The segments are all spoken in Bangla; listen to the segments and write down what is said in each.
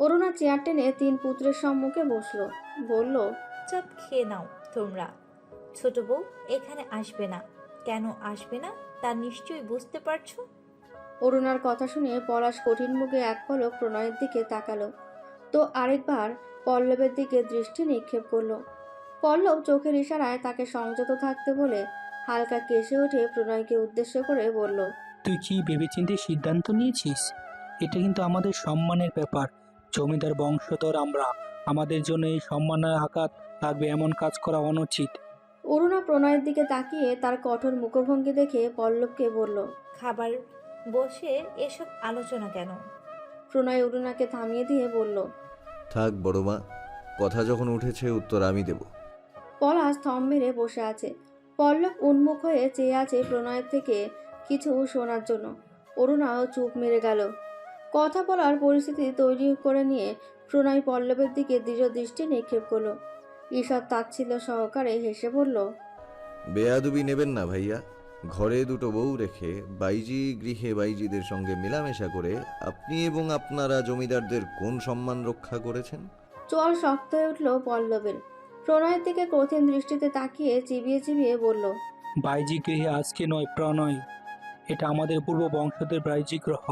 অরুণা চেয়ার টেনে তিন পুত্রের সম্মুখে বসল। বলল চপ খেয়ে নাও তোমরা। ছোট বউ এখানে আসবে না। কেন আসবে না তা নিশ্চয়ই বুঝতে পারছ? অরুণার কথা শুনে পলাশ কঠিন মুখে এক পলক প্রণয়ের দিকে তাকালো। তো আরেকবার পল্লবের দিকে দৃষ্টি নিক্ষেপ করল। পল্লব চোখের ইশারায় তাকে সংযত থাকতে বলে হালকা কেসে উঠে প্রণয়কে উদ্দেশ্য করে বলল তুই কি ভেবেচিন্তে সিদ্ধান্ত নিয়েছিস? এটা কিন্তু আমাদের সম্মানের ব্যাপার। জমিদার বংশধর আমরা। আমাদের জন্য এই সম্মানের আঘাত লাগবে এমন কাজ করা অনুচিত। অরুণা প্রণয়ের দিকে তাকিয়ে তার কঠোর মুখভঙ্গি দেখে পল্লবকে বলল খাবার বসে এসব আলোচনা কেন? প্রণয় অরুণাকে থামিয়ে দিয়ে বলল থাক বড় মা কথা যখন উঠেছে উত্তর আমি দেব। পলাশ থম মেরে বসে আছে। পল্লব উন্মুখ হয়ে চেয়ে আছে প্রণয়ের থেকে কিছু শোনার জন্য। অরুণাও চুপ মেরে গেল। কথা বলার পরিস্থিতি তৈরি করে নিয়ে প্রণয় পল্লবের দিকে দৃঢ় দৃষ্টি নিক্ষেপ করল। ঈষৎ তাচ্ছিল্য সহকারে হেসে বলল বেয়াদুবি নেবেন না ভাইয়া। ঘরে দুটো বউ রেখে বাইজি গৃহে বাইজিদের সঙ্গে মেলামেশা করে আপনি এবং আপনারা জমিদারদের কোন সম্মান রক্ষা করেছেন? চল শক্ত হয়ে উঠল পল্লবের। প্রণয়ের দিকে কঠিন দৃষ্টিতে তাকিয়ে চিবিয়ে চিবিয়ে বলল বাইজি গৃহে আজকে নয় প্রণয়। এটা আমাদের পূর্ব বংশধর বাইজি গ্রহ।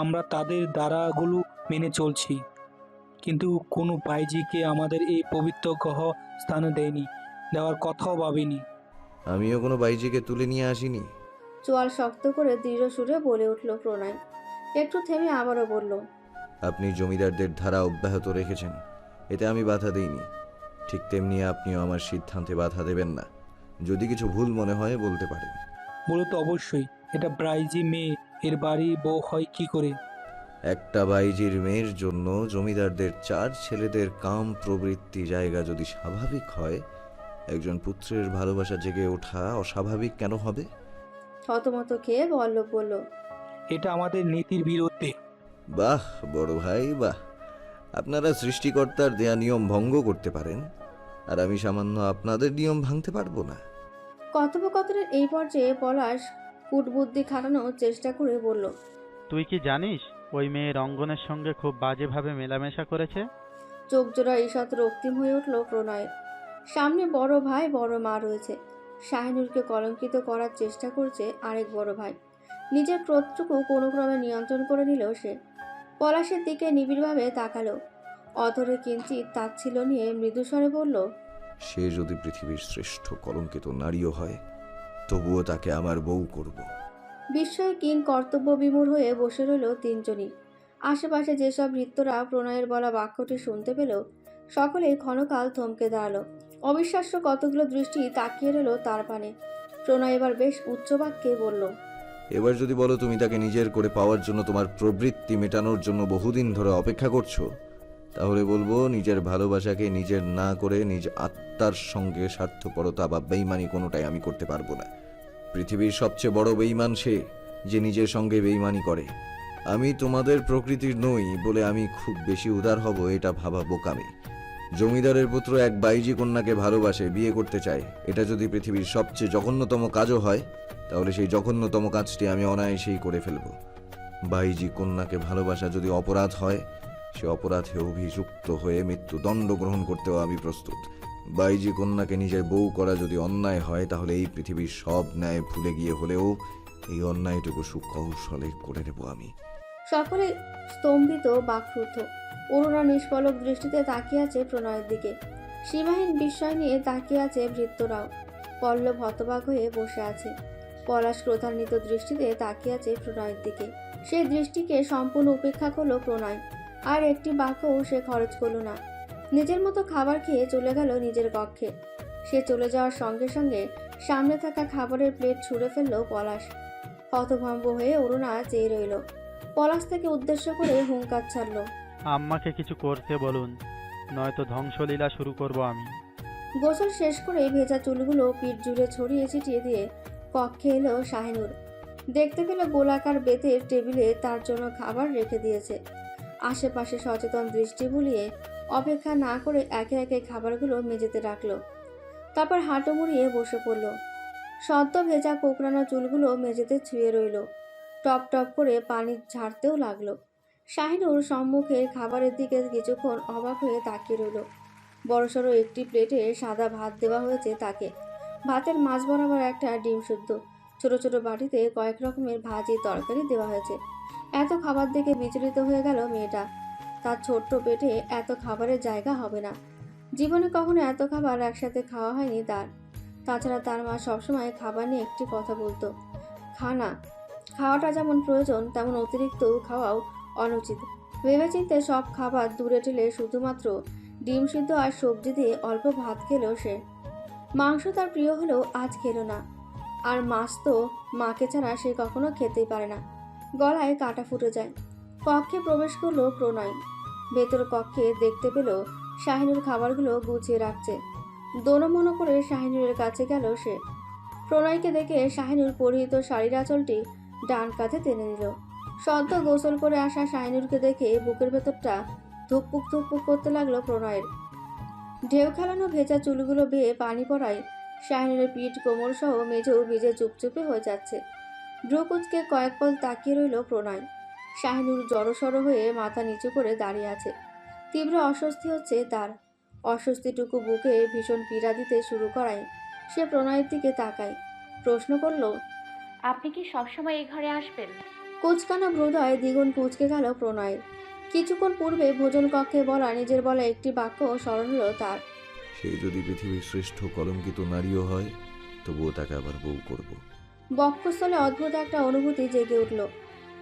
আমরা তাদের দ্বারাগুলো মেনে চলছি। কিন্তু কোনো বাইজিকে আমাদের এই পবিত্র গ্রহ স্থানে দেয়নি দেওয়ার কথাও ভাবিনি। আমিও কোনো বাইজিকে তুলে নিয়ে আসিনি। চোয়াল শক্ত করে দৃঢ় সুরে বলে উঠল প্রণয়। একটু থেমে আবারও বলল আপনি জমিদারদের ধারা অব্যাহত রেখেছেন এতে আমি বাধা দিইনি। ঠিক তেমনি আপনিও আমার সিদ্ধান্তে বাধা দেবেন না। যদি কিছু ভুল মনে হয় বলতে পারেন। মূলত অবশ্যই এটা ব্রাইজি মেয়ে এর বাড়ি বউ হয় কি করে? একটা বাইজির মেয়ের জন্য জমিদারদের চার ছেলেদের কাম প্রবৃত্তি জায়গা যদি স্বাভাবিক হয় একজন পুত্রের ভালোবাসা জেগে ওঠা অস্বাভাবিক কেন হবে? থতমত খেয়ে পল্লব বলল এটা আমাদের নীতির বিরুদ্ধে। বাহ বড় ভাই বাহ। আপনারা সৃষ্টিকর্তার দেয়া নিয়ম ভঙ্গ করতে পারেন আর আমি সামান্য আপনাদের নিয়ম ভাঙতে পারব না। কথোপকথনের এই পর্যায়ে পলাশ কুটবুদ্ধি খাটানোর চেষ্টা করে বলল তুই কি জানিস ওই মেয়ে রঙ্গনের সঙ্গে খুব বাজেভাবে মেলামেশা করেছে? চোখ জোড়া ঈষৎ রক্তিম হয়ে উঠল প্রণয়ের। সামনে বড় ভাই বড় মা রয়েছে। শাহিনুরকে কলঙ্কিত করার চেষ্টা করছে আরেক বড় ভাই। নিজের ক্রোধটুকু কোনো ক্রমে নিয়ন্ত্রণ করে নিল সে। পলাশের দিকে নিবিড়ভাবে তাকালো। অধরে কিঞ্চিত তাচ্ছিল নিয়ে মৃদুস্বরে বলল সে যদি পৃথিবীর শ্রেষ্ঠ কলঙ্কিত নারীও হয় তবুও তাকে আমার বউ করব। বিস্ময়ে কিং কর্তব্য বিমূঢ় হয়ে বসে রইল তিনজনই। আশেপাশে যেসব নৃত্যরা প্রণয়ের বলা বাক্যটি শুনতে পেল সকলেই ক্ষণকাল থমকে দাঁড়াল। অবিশ্বাস্য কতগুলো দৃষ্টি তাকিয়ে রইল তার পানে। প্রণয় এবার বেশ উচ্চ বাক্যে বলল এবার যদি বলো তুমি তাকে নিজের করে পাওয়ার জন্য তোমার প্রবৃত্তি মেটানোর জন্য বহুদিন ধরে অপেক্ষা করছ? তাহলে বলব নিজের ভালোবাসাকে নিজের না করে নিজ আত্মার সঙ্গে স্বার্থপরতা বা বেইমানি কোনোটাই আমি করতে পারব না। পৃথিবীর সবচেয়ে বড় বেইমান সে যে নিজের সঙ্গে বেইমানি করে। আমি তোমাদের প্রকৃতির নই বলে আমি খুব বেশি উদার হব, এটা ভাবা বোকামি জমিদারের পুত্র এক বাইজি কন্যাকে ভালোবাসে, বিয়ে করতে চায়। এটা যদি পৃথিবীর সবচেয়ে জঘন্যতম কাজও হয়, তাহলে সেই জঘন্যতম কাজটি আমি অনায়াসেই করে ফেলব। বাইজি কন্যাকে ভালোবাসা যদি অপরাধ হয় সে অপরাধে অভিযুক্ত হয়ে মৃত্যুদণ্ড গ্রহণ করতেও আমি প্রস্তুত। বাইজি কন্যাকে নিজের বউ করা যদি অন্যায় হয়, তাহলে এই পৃথিবীর সব ন্যায় ভুলে গিয়ে হলেও এই অন্যায়টুকু সুকৌশলে করে নেব আমি। সকলে স্তম্ভিত, বাকরুদ্ধ। অরুণা নিষ্পলক দৃষ্টিতে তাকিয়ে আছে প্রণয়ের দিকে। সীমাহীন বিস্ময় নিয়ে তাকিয়ে আছে ভৃত্যরাও। পল্লব হতবাক হয়ে বসে আছে। পলাশ ক্রোধান্বিত দৃষ্টিতে তাকিয়ে আছে প্রণয়ের দিকে। সেই দৃষ্টিকে সম্পূর্ণ উপেক্ষা করল প্রণয়। আর একটি বাক্যও সে খরচ করল না। নিজের মতো খাবার খেয়ে চলে গেল নিজের কক্ষে। সে চলে যাওয়ার সঙ্গে সঙ্গে সামনে থাকা খাবারের প্লেট ছুঁড়ে ফেলল পলাশ। হতভম্ব হয়ে অরুণা চেয়ে রইল। পলাশ থেকে উদ্দেশ্য করে হুঙ্কার ছাড়লো। আম্মাকে কিছু করতে বলুন নয়তো ধ্বংসলীলা শুরু করব আমি। গোসল শেষ করে ভেজা চুলগুলো পিঠ জুড়ে ছড়িয়ে ছিটিয়ে দিয়ে কক্ষে এলো শাহিনুর। দেখতে পেল গোলাকার বেতের টেবিলে তার জন্য খাবার রেখে দিয়েছে। আশেপাশে সচেতন দৃষ্টি বুলিয়ে অপেক্ষা না করে একে একে খাবারগুলো মেঝেতে রাখল। তারপর হাঁটু মুড়িয়ে বসে পড়ল। সদ্য ভেজা কোকড়ানো চুলগুলো মেঝেতে ছুঁয়ে রইল। টপ টপ করে পানি ঝাড়তেও লাগল। শাহিনুর সম্মুখে খাবারের দিকে কিছুক্ষণ অবাক হয়ে তাকিয়ে রইল। বড়সড় একটি প্লেটে সাদা ভাত দেওয়া হয়েছে তাকে। ভাতের মাছ বরাবর একটা ডিম শুদ্ধ ছোট ছোট বাটিতে কয়েক রকমের ভাজি তরকারি দেওয়া হয়েছে। এত খাবার দেখে বিচলিত হয়ে গেল মেয়েটা। তার ছোট্ট পেটে এত খাবারের জায়গা হবে না। জীবনে কখনো এত খাবার একসাথে খাওয়া হয়নি তার। তাছাড়া তার মা সবসময় খাবার নিয়ে একটি কথা বলতো। খানা খাওয়াটা যেমন প্রয়োজন, তেমন অতিরিক্ত খাওয়াও অনুচিত। ভেবেচিন্তে সব খাবার দূরে ঠেলে শুধুমাত্র ডিম সিদ্ধ আর সবজি দিয়ে অল্প ভাত খেলো সে। মাংস তার প্রিয় হলেও আজ খেলো না। আর মাছ তো মাকে ছাড়া সে কখনো খেতেই পারে না। গলায় কাটা ফুটে যায়। কক্ষে প্রবেশ করল প্রণয়। ভেতর কক্ষে দেখতে পেল শাহিনুর খাবারগুলো গুছিয়ে রাখছে। দোনো মনো করে শাহিনুরের কাছে গেল সে। প্রণয়কে দেখে শাহিনুর পরিহিত শাড়ির আঁচলটি ডান কাঁধে টেনে নিল। সদ্য গোসল করে আসা শাহিনুরকে দেখে বুকের ভেতরটা ধুকপুক ধুকপুক করতে লাগল প্রণয়ের। ঢেউ খেলানো ভেজা চুলগুলো বেয়ে পানি পড়ায় শাহিনুরের পিঠ কোমর সহ মেঝেও ভিজে চুপচুপে হয়ে যাচ্ছে। ভ্রুকুচকে কয়েক পল তাকিয়ে রইল প্রণয়। শাহিনুর জড়সড় হয়ে মাথা নিচু করে দাঁড়িয়ে আছে। তীব্র অস্বস্তি হচ্ছে তার। অস্বস্তিটুকু বুকে ভীষণ পীড়া দিতে শুরু করায় সে প্রণয়ের দিকে তাকায়। প্রশ্ন করল আপনি কি সবসময় এই ঘরে আসবেন? কুচকানো হৃদয় দ্বিগুণ কুচকে গেল প্রণয়ের। কিছুক্ষণ পূর্বে ভোজন কক্ষে বলা নিজের বলা একটি বাক্য স্মরণ হলো তার। সে যদি পৃথিবীর শ্রেষ্ঠ কলঙ্কিত নারীও হয় তবুও তাকে আবার বউ করব। বক্ষস্থলে অদ্ভুত একটা অনুভূতি জেগে উঠল।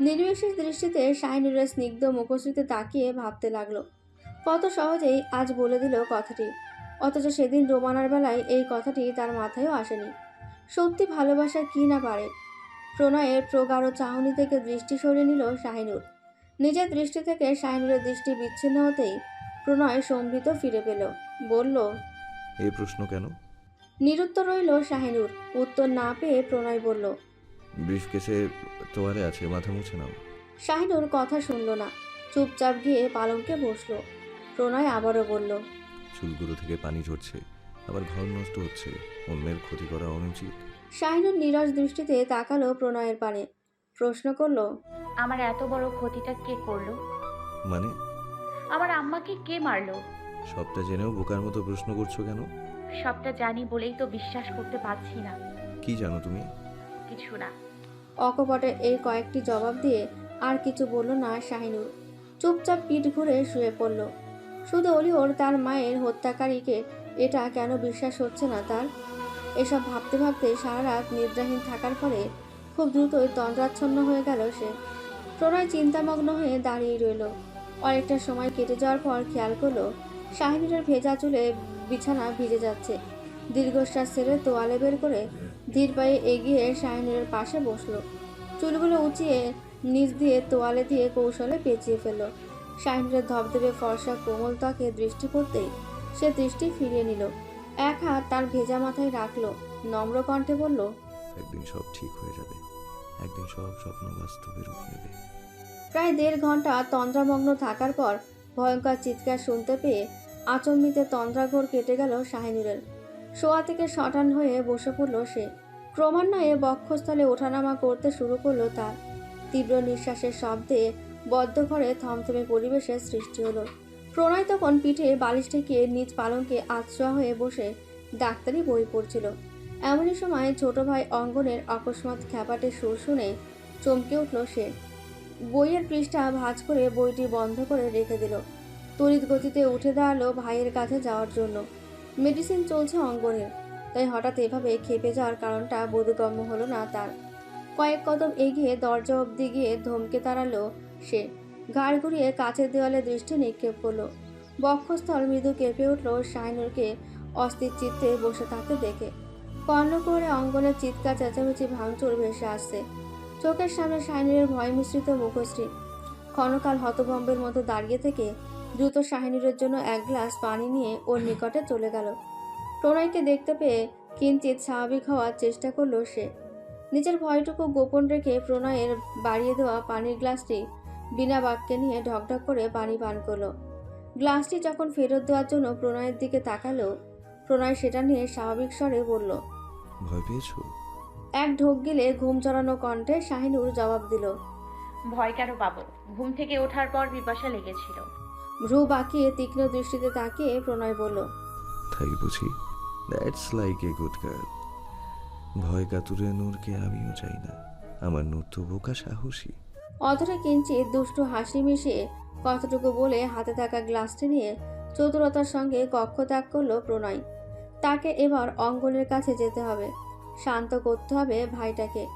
নির্বিশেষ দৃষ্টিতে শাহিনুরের স্নিগ্ধ মুখশ্রীতে তাকিয়ে ভাবতে লাগল, কত সহজেই আজ বলে দিল কথাটি। অথচ সেদিন রোমানার বেলায় এই কথাটি তার মাথায়ও আসেনি। সত্যি ভালোবাসা কি না পারে? প্রণয়ের প্রগাঢ় চাহনি থেকে দৃষ্টি সরিয়ে নিল শাহিনুর নিজের দৃষ্টি থেকে শাহিনুরের দৃষ্টি বিচ্ছিন্ন হতেই প্রণয় সম্ভৃত ফিরে পেল। বলল, এই প্রশ্ন কেন? নিরুত্তর রইল শাহিনুর। উত্তর না পেয়ে প্রণয় বলল ব্রিফ কেসে তোয়ারে আছে মাথা মুছে নাও। শাহিনুর কথা শুনল না। চুপচাপ গিয়ে পালঙ্কে বসল। প্রণয় আবারও বলল চুলগুলো থেকে পানি ঝরছে আবার ঘর নষ্ট হচ্ছে অন্যের ক্ষতি করা অনুচিত। শাহিনুর নিরস দৃষ্টিতে তাকালো প্রণয়ের পানে। প্রশ্ন করল আমার এত বড় ক্ষতিটা কে করল? মানে? আমার আম্মাকে কে মারলো? সবটা জেনেও বোকার মতো প্রশ্ন করছ কেন? সবটা জানি বলেই তো বিশ্বাস করতে পারছি না। কি জানো তুমি? কিছু না। অকপটে এই কয়েকটি জবাব দিয়ে আর কিছু বলল না শাহিনুর চুপচাপ পিঠ ঘুরে শুয়ে পড়ল। শুধু অলিওর তার মায়ের হত্যাকারীকে এটা কেন বিশ্বাস হচ্ছে না তার? এসব ভাবতে ভাবতে সারা রাত নিদ্রাহীন থাকার ফলে খুব দ্রুতই তন্দ্রাচ্ছন্ন হয়ে গেল সে। প্রণয় চিন্তামগ্ন হয়ে দাঁড়িয়ে রইল। অনেকটা সময় কেটে যাওয়ার পর খেয়াল করল শাহিনুরের ভেজা চুলে বিছানা ভিজে যাচ্ছে। দীর্ঘশ্বাস ছেড়ে তোয়ালে বের করে ধীর পায়ে এগিয়ে শাহিনুরের পাশে বসল। চুলগুলো উঁচিয়ে নিচ দিয়ে তোয়ালে দিয়ে কৌশলে পেঁচিয়ে ফেলল। শাহিনুরের ধবধবে ফর্সা কোমল ত্বকে দৃষ্টি পড়তেই সে দৃষ্টি ফিরিয়ে নিল। এক হাত তার ভেজা মাথায় রাখল নম্র কণ্ঠে বলল একদিন সব ঠিক হয়ে যাবে। একদিন সব স্বপ্ন বাস্তবে রূপ নেবে। প্রায় দেড় ঘণ্টা তন্দ্রামগ্ন থাকার পর ভয়ঙ্কর চিৎকার শুনতে পেয়ে আচম্বিতে তন্দ্রাঘর কেটে গেল শাহিনুরের। শোয়া থেকে শটান হয়ে বসে পড়ল সে। ক্রমান্বয়ে বক্ষস্থলে ওঠানামা করতে শুরু করল তার। তীব্র নিঃশ্বাসের শব্দে বদ্ধ ঘরে থমথমে পরিবেশের সৃষ্টি হলো। প্রণয় তখন পিঠে বালিশ ঠেকিয়ে নিজ পালঙ্কে আশ্রয় হয়ে বসে ডাক্তারি বই পড়ছিল। এমনই সময় ছোট ভাই অঙ্গনের অকস্মাৎ খ্যাপাটে সুর শুনে চমকে উঠল সে। বইয়ের পৃষ্ঠা ভাঁজ করে বইটি বন্ধ করে রেখে দিল। তড়িৎ গতিতে উঠে দাঁড়াল ভাইয়ের কাছে যাওয়ার জন্য। মেডিসিন চলছে অঙ্গনের, তাই হঠাৎ এভাবে খেপে যাওয়ার কারণটা বোধগম্য হলো না তার। কয়েক কদম এগিয়ে দরজা অবধি গিয়ে ধমকে দাঁড়াল সে। ঘাড় ঘুরিয়ে কাছের দেওয়ালে দৃষ্টি নিক্ষেপ করল। বক্ষস্থল মৃদু কেঁপে উঠল শাহিনুরকে অস্থির চিত্তে বসে থাকতে দেখে। কর্ণ করে অঙ্গনের চিৎকার, চেঁচামেচি, ভাঙচুর ভেসে আসছে। চোখের সামনে শাইনের ভয় মিশ্রিত মুখশ্রী। ক্ষণকাল হতভম্বের মতো দাঁড়িয়ে থেকে দ্রুত শাহিনুরের জন্য এক গ্লাস পানি নিয়ে ওর নিকটে চলে গেল। প্রণয়কে দেখতে পেয়ে কিঞ্চিত স্বাভাবিক হওয়ার চেষ্টা করল সে। নিজের ভয়টুকু গোপন রেখে প্রণয়ের বাড়িয়ে দেওয়া পানির গ্লাসটি বিনা বাক্যে নিয়ে ঢকঢক করে পানি পান করল। গ্লাসটি যখন ফেরত দেওয়ার জন্য প্রণয়ের দিকে তাকালো প্রণয় সেটা নিয়ে স্বাভাবিক স্বরে বলল ভয় পেয়েছ? এক ঢোক গিলে ঘুম চড়ানো কণ্ঠে শাহিনুর জবাব দিল ভয় কেন পাবো? ঘুম থেকে ওঠার পর পিপাসা লেগেছিল। ভ্রু বাঁকিয়ে তীক্ষ্ণ দৃষ্টিতে তাকিয়ে প্রণয় বলল তাই বুঝি that's like a good girl ভয় কাতুরে নূরকে আমিও চাই না। আমার নূর তো বোকা সাহসী। অধরে কিঞ্চিত দুষ্টু হাসি মিশিয়ে কতটুকু বলে হাতে থাকা গ্লাসটি নিয়ে চতুরতার সঙ্গে কক্ষ ত্যাগ করল প্রণয়। তাকে এবার অঙ্গনের কাছে যেতে হবে। শান্ত করতে হবে ভাইটাকে।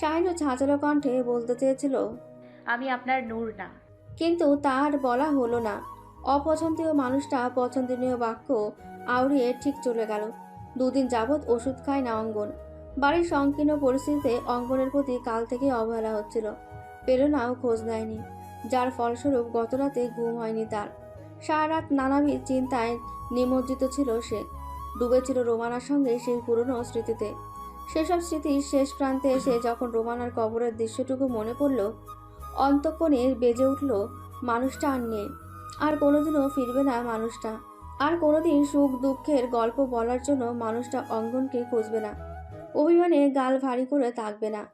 শাহিনু ঝাঁঝালো কণ্ঠে বলতে চেয়েছিল আমি আপনার নূর না। কিন্তু তার বলা হলো না। অপছন্দীয় মানুষটা পছন্দনীয় বাক্য আউড়িয়ে ঠিক চলে গেল। দুদিন যাবৎ ওষুধ খায় না অঙ্গন। বাড়ির সংকীর্ণ পরিস্থিতিতে অঙ্গনের প্রতি কাল থেকে অবহেলা হচ্ছিল। প্রেরণাও খোঁজ নেয়নি। যার ফলস্বরূপ গতরাতে ঘুম হয়নি তার। সারা রাত নানাবিধ চিন্তায় নিমজ্জিত ছিল সে। ডুবেছিল রোমানার সঙ্গে সেই পুরনো স্মৃতিতে। সেসব স্মৃতির শেষ প্রান্তে এসে যখন রোমানার কবরের দৃশ্যটুকু মনে পড়ল অন্তঃকোণে বেজে উঠল, মানুষটা আর নেই। আর কোনোদিনও ফিরবে না মানুষটা। আর কোনোদিন সুখ দুঃখের গল্প বলার জন্য মানুষটা অঙ্গনকে খুঁজবে না। অভিমানে গাল ভারী করে থাকবে না।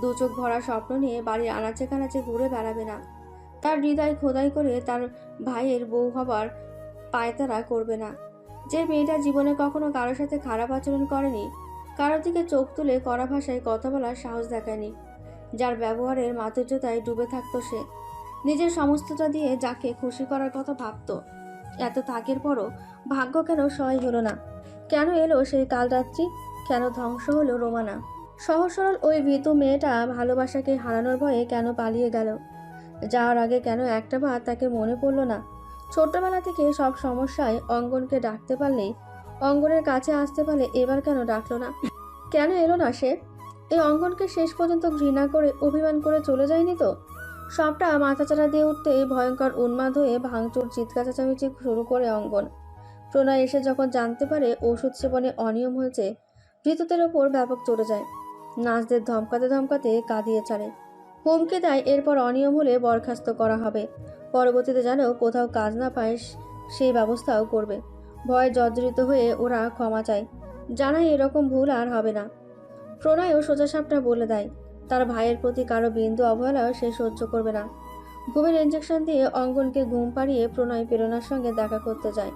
দু চোখ ভরা স্বপ্ন নিয়ে বাড়ির আনাচে কানাচে ঘুরে বেড়াবে না। তার হৃদয় খোদাই করে তার ভাইয়ের বউ হবার পায়তারা করবে না। যে মেয়েটা জীবনে কখনো কারোর সাথে খারাপ আচরণ করেনি, কারোর দিকে চোখ তুলে কড়া ভাষায় কথা বলার সাহস দেখায়নি। যার ব্যবহারের মাধুর্যতায় ডুবে থাকতো সে। নিজের সমস্তটা দিয়ে যাকে খুশি করার কথা ভাবতো। এত থাকের পরও ভাগ্য কেন সহায় হলো না? কেন এলো সেই কাল রাত্রি কেন ধ্বংস হলো রোমানা? সহজ সরল ওই ভীতু মেয়েটা ভালোবাসাকে হারানোর ভয়ে কেন পালিয়ে গেল? যাওয়ার আগে কেন একটা বার তাকে মনে পড়ল না? ছোট্টবেলা থেকে সব সমস্যায় অঙ্গনকে ডাকতে পারলেই অঙ্গনের কাছে আসতে পারলে এবার কেন ডাকলো না? কেন এলো না সে? এই অঙ্গনকে শেষ পর্যন্ত ঘৃণা করে, অভিমান করে চলে যায়নি তো? সবটা মাথাচাড়া দিয়ে উঠতে ভয়ঙ্কর উন্মাদ হয়ে ভাঙচুর, চিৎকার চেঁচামেচি শুরু করে অঙ্গন প্রণয় এসে যখন জানতে পারে ওষুধ সেবনে অনিয়ম হয়েছে ভৃতদের ওপর ব্যাপক চড়ে যায়। নাচদের ধমকাতে ধমকাতে কাঁদিয়ে ছাড়ে। হুমকি দেয়, এরপর অনিয়ম হলে বরখাস্ত করা হবে। পরবর্তীতে যেন কোথাও কাজ না পায়, সেই ব্যবস্থাও করবে। ভয় জর্জরিত হয়ে ওরা ক্ষমা চায়। জানায় এরকম ভুল আর হবে না। প্রণয়ও সোজাসাপটা বলে দেয়। তার ভাইয়ের প্রতি কারও বিন্দু অবহেলাও সে সহ্য করবে না। ঘুমের ইঞ্জেকশন দিয়ে অঙ্গনকে ঘুম পাড়িয়ে প্রণয় প্রেরণার সঙ্গে দেখা করতে যায়।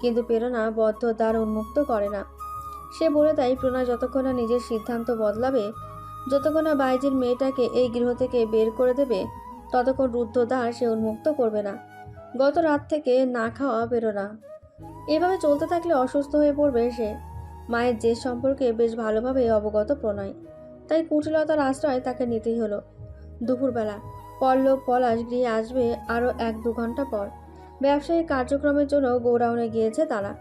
কিন্তু প্রেরণা বদ্ধ, দ্বার উন্মুক্ত করে না। সে বলে দেয়, প্রণয় যতক্ষণ না নিজের সিদ্ধান্ত বদলাবে, যতক্ষণ না বাইজের মেয়েটাকে এই গৃহ থেকে বের করে দেবে, ততক্ষণ রুদ্ধ দ্বার সে উন্মুক্ত করবে না। গত রাত থেকে না খাওয়া প্রেরণা। এভাবে চলতে থাকলে অসুস্থ হয়ে পড়বে সে। মায়ের যে সম্পর্কে বেশ ভালোভাবে অবগত প্রণয়। তাই কুটিলতার আশ্রয় তাকে নিতেই হলো। দুপুরবেলা পল্লব পলাশ গৃহে আসবে আরও এক দু ঘণ্টা পর। ব্যবসায়িক কার্যক্রমের জন্য গৌরাউনে গিয়েছে তারা।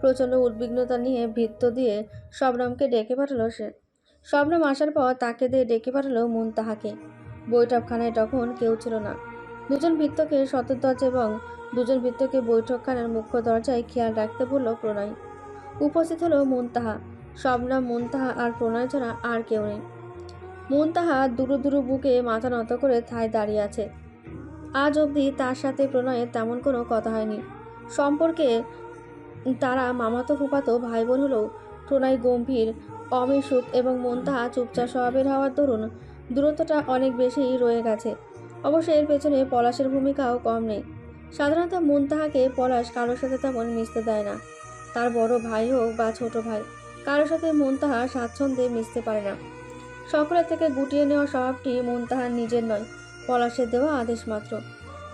প্রচণ্ড উদ্বিগ্নতা নিয়ে ভিত্ত দিয়ে শবনমকে ডেকে পাঠালো সে। শবনম আসার পর তাকে দিয়ে ডেকে পাঠালো মুনতাহাকে। বৈঠকখানায় তখন কেউ ছিল না। দুজন ভিত্তকে সতর দরজা এবং দুজন ভিত্তকে বৈঠকখানার মুখ্য দরজায় খেয়াল রাখতে বলল প্রণয়। উপস্থিত হলো মুনতাহা। শবনম মুনতাহা আর প্রণয় ছাড়া আর কেউ নেই। মুনতাহা দুরু দুরু বুকে মাথা নত করে থায় দাঁড়িয়ে আছে। আজ অবধি তার সাথে প্রণয়ের তেমন কোনো কথা হয়নি। সম্পর্কে তারা মামাতো ফুপাতো ভাই বোন হলেও প্রণয় গম্ভীর অমিশুক এবং মনতাহা চুপচাপ স্বভাবের হওয়ার দরুন দূরত্বটা অনেক বেশি রয়ে গেছে। অবশ্য এর পেছনে পলাশের ভূমিকাও কম নেই। সাধারণত মনতাহাকে পলাশ কারোর সাথে তেমন মিশতে দেয় না। তার বড় ভাই হোক বা ছোট ভাই কারোর সাথে মনতাহা স্বাচ্ছন্দ্যে মিশতে পারে না। সকলের থেকে গুটিয়ে নেওয়া স্বভাবটি মনতাহার নিজের নয় পলাশের দেওয়া আদেশ মাত্র।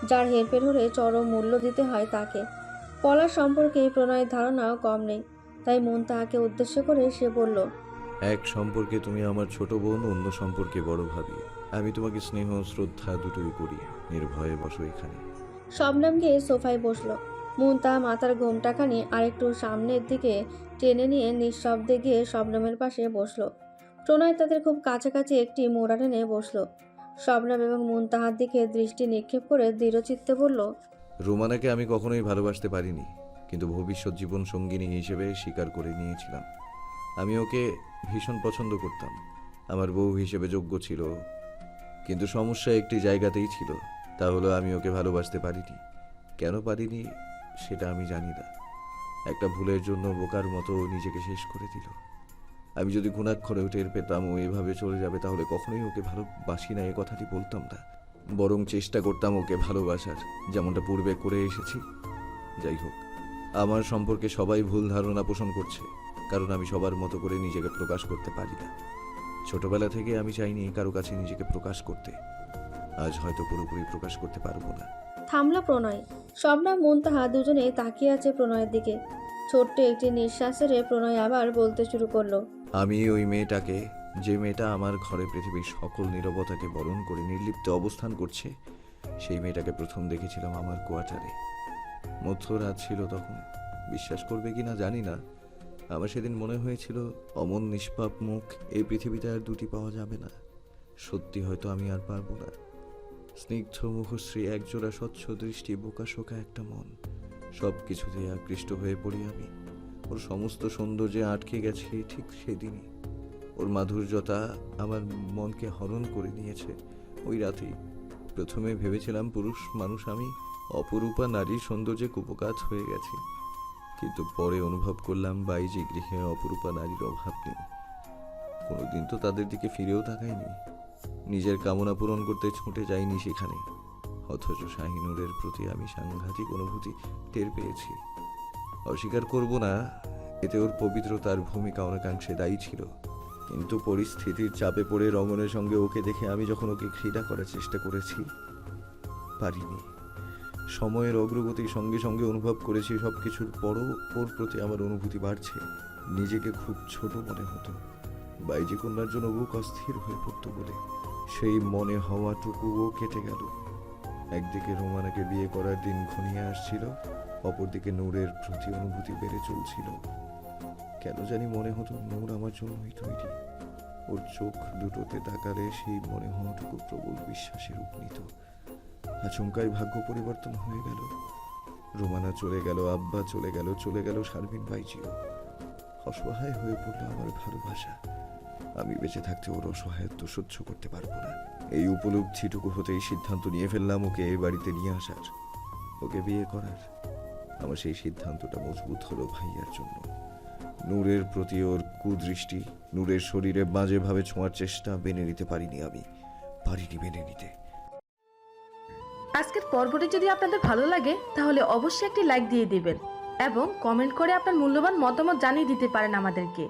যার হেরফের হলে চরম মূল্য দিতে হয় তাকে। পলাশ সম্পর্কে প্রণয়ের ধারণাও কম নেই তাই মন তাহাকে উদ্দেশ্য করে সে বলল এক সম্পর্কে তুমি আমার ছোট বোন অন্য সম্পর্কে বড় ভাবি। আমি তোমাকে স্নেহ শ্রদ্ধা দুটোই করি নির্ভয়ে বসো এখানে। শবনম গিয়ে সোফায় বসল। মুনতা মাথার ঘোমটাখানি আরেকটু সামনের দিকে টেনে নিয়ে নিঃশব্দে গিয়ে শবনমের পাশে বসল। প্রণয় তাদের খুব কাছাকাছি একটি মোড়া টেনে বসল। শবনম এবং মুনতাহার দিকে দৃষ্টি নিক্ষেপ করে দৃঢ়চিত্তে বলল, রোমানাকে আমি কখনোই ভালোবাসতে পারিনি, কিন্তু ভবিষ্যৎ জীবন সঙ্গিনী হিসেবে স্বীকার করে নিয়েছিলাম। আমি ওকে ভীষণ পছন্দ করতাম। আমার বউ হিসেবে যোগ্য ছিল। কিন্তু সমস্যা একটি জায়গাতেই ছিল। তা হলো আমি ওকে ভালোবাসতে পারিনি। কেন পারিনি? সেটা আমি জানি না। একটা ভুলের জন্য বোকার মতো নিজেকে শেষ করে দিল। আমি যদি ঘুণাক্ষরেও টের পেতাম, ও এভাবে চলে যাবে, তাহলে কখনোই ওকে ভালোবাসি না, এ কথাটি বলতাম না। বরং চেষ্টা করতাম ওকে ভালোবাসার, যেমনটা পূর্বে করে এসেছি। যাই হোক, আমার সম্পর্কে সবাই ভুল ধারণা পোষণ করছে, কারণ আমি সবার মতো করে নিজেকে প্রকাশ করতে পারি না। ছোটবেলা থেকে আমি চাইনি কারও কাছে নিজেকে প্রকাশ করতে। আজ হয়তো পুরোপুরি প্রকাশ করতে পারব না। থামলা প্রণয়। শবনম, মুনতাহা দুজনে তাকিয়ে আছে প্রণয়ের দিকে। ছোট্ট একটি নিঃশ্বাস প্রণয় আবার বলতে শুরু করল। আমি ওই মেয়েটাকে, যে মেয়েটা আমার ঘরে পৃথিবীর সকল নীরবতাকে বরণ করে নির্লিপ্ত অবস্থান করছে, সেই মেয়েটাকে প্রথম দেখেছিলাম আমার কোয়ার্টারে। মধ্যরাত ছিল তখন। বিশ্বাস করবে কি না জানি না। আমার সেদিন মনে হয়েছিল, অমন নিষ্পাপ মুখ এই পৃথিবীতে আর দুটি পাওয়া যাবে না। সত্যি হয়তো আমি আর পারব না। স্নিগ্ধ মুখশ্রী একজোড়া স্বচ্ছ দৃষ্টি, বোকা শোকা একটা মন। সব কিছুতেই আকৃষ্ট হয়ে পড়ি আমি। ওর সমস্ত সৌন্দর্যে আটকে গেছে ঠিক সেদিনই। ওর মাধুর্যতা আমার মনকে হরণ করে নিয়েছে ওই রাতেই। প্রথমে ভেবেছিলাম পুরুষ মানুষ আমি, অপরূপা নারীর সৌন্দর্যে কুপকাত হয়ে গেছি। কিন্তু পরে অনুভব করলাম বাইজি গৃহে অপরূপা নারীর অভাব নেই। কোনোদিন তো তাদের দিকে ফিরেও তাকাইনি। নিজের কামনা পূরণ করতে ছুটে যাইনি সেখানে। অথচ শাহিনুরের প্রতি আমি সাংঘাতিক অনুভূতি টের পেয়েছি। অস্বীকার করব না, এতে ওর পবিত্রতার ভূমিকা অনেকাংশে দায়ী ছিল। কিন্তু পরিস্থিতির চাপে পড়ে রমনের সঙ্গে ওকে দেখে আমি যখন ওকে ঘৃণা করার চেষ্টা করেছি, পারিনি। সময়ের অগ্রগতির সঙ্গে সঙ্গে অনুভব করেছি সব কিছুর পরও ওর প্রতি আমার অনুভূতি বাড়ছে। নিজেকে খুব ছোট মনে হতো। বাইজি কন্যার জন্য বুক অস্থির হয়ে পড়তো বলে সেই মনে হওয়াটুকুও কেটে গেল। একদিকে রোমানাকে বিয়ে করার দিন ঘনিয়ে আসছিল, অপরদিকে নূরের প্রতি অনুভূতি বেড়ে চলছিল। কেন জানি মনে হতো নূর আমার জন্যই তৈরি ওর চোখ দুটোতে তাকালে সেই মনে হওয়াটুকু প্রবল বিশ্বাসে রূপ নিত আচমকাই ভাগ্য পরিবর্তন হয়ে গেল। রোমানা চলে গেল, আব্বা চলে গেল চলে গেল শারমিন বাইজিও। অসহায় হয়ে পড়ল আমার ভালোবাসা। আমি বেঁচে থাকতে ওর অসহায়ত্ব সহ্য করতে পারব না। এই উপলব্ধিটুকু হতেই সিদ্ধান্ত নিয়ে ফেললাম ওকে এই বাড়িতে নিয়ে আসার। ওকে বিয়ে করার। আমার সেই সিদ্ধান্তটা মজবুত হলো ভাইয়ার জন্য। নূরের প্রতি ওর কুদৃষ্টি, নূরের শরীরে বাজেভাবে ছোঁয়ার চেষ্টা মেনে নিতে পারিনি আমি, পারিনি মেনে নিতে। আজকের পর্বটি যদি আপনাদের ভালো লাগে, তাহলে অবশ্যই একটি লাইক দিয়ে দিবেন এবং কমেন্ট করে আপনার মূল্যবান মতামত জানিয়ে দিতে পারেন আমাদেরকে।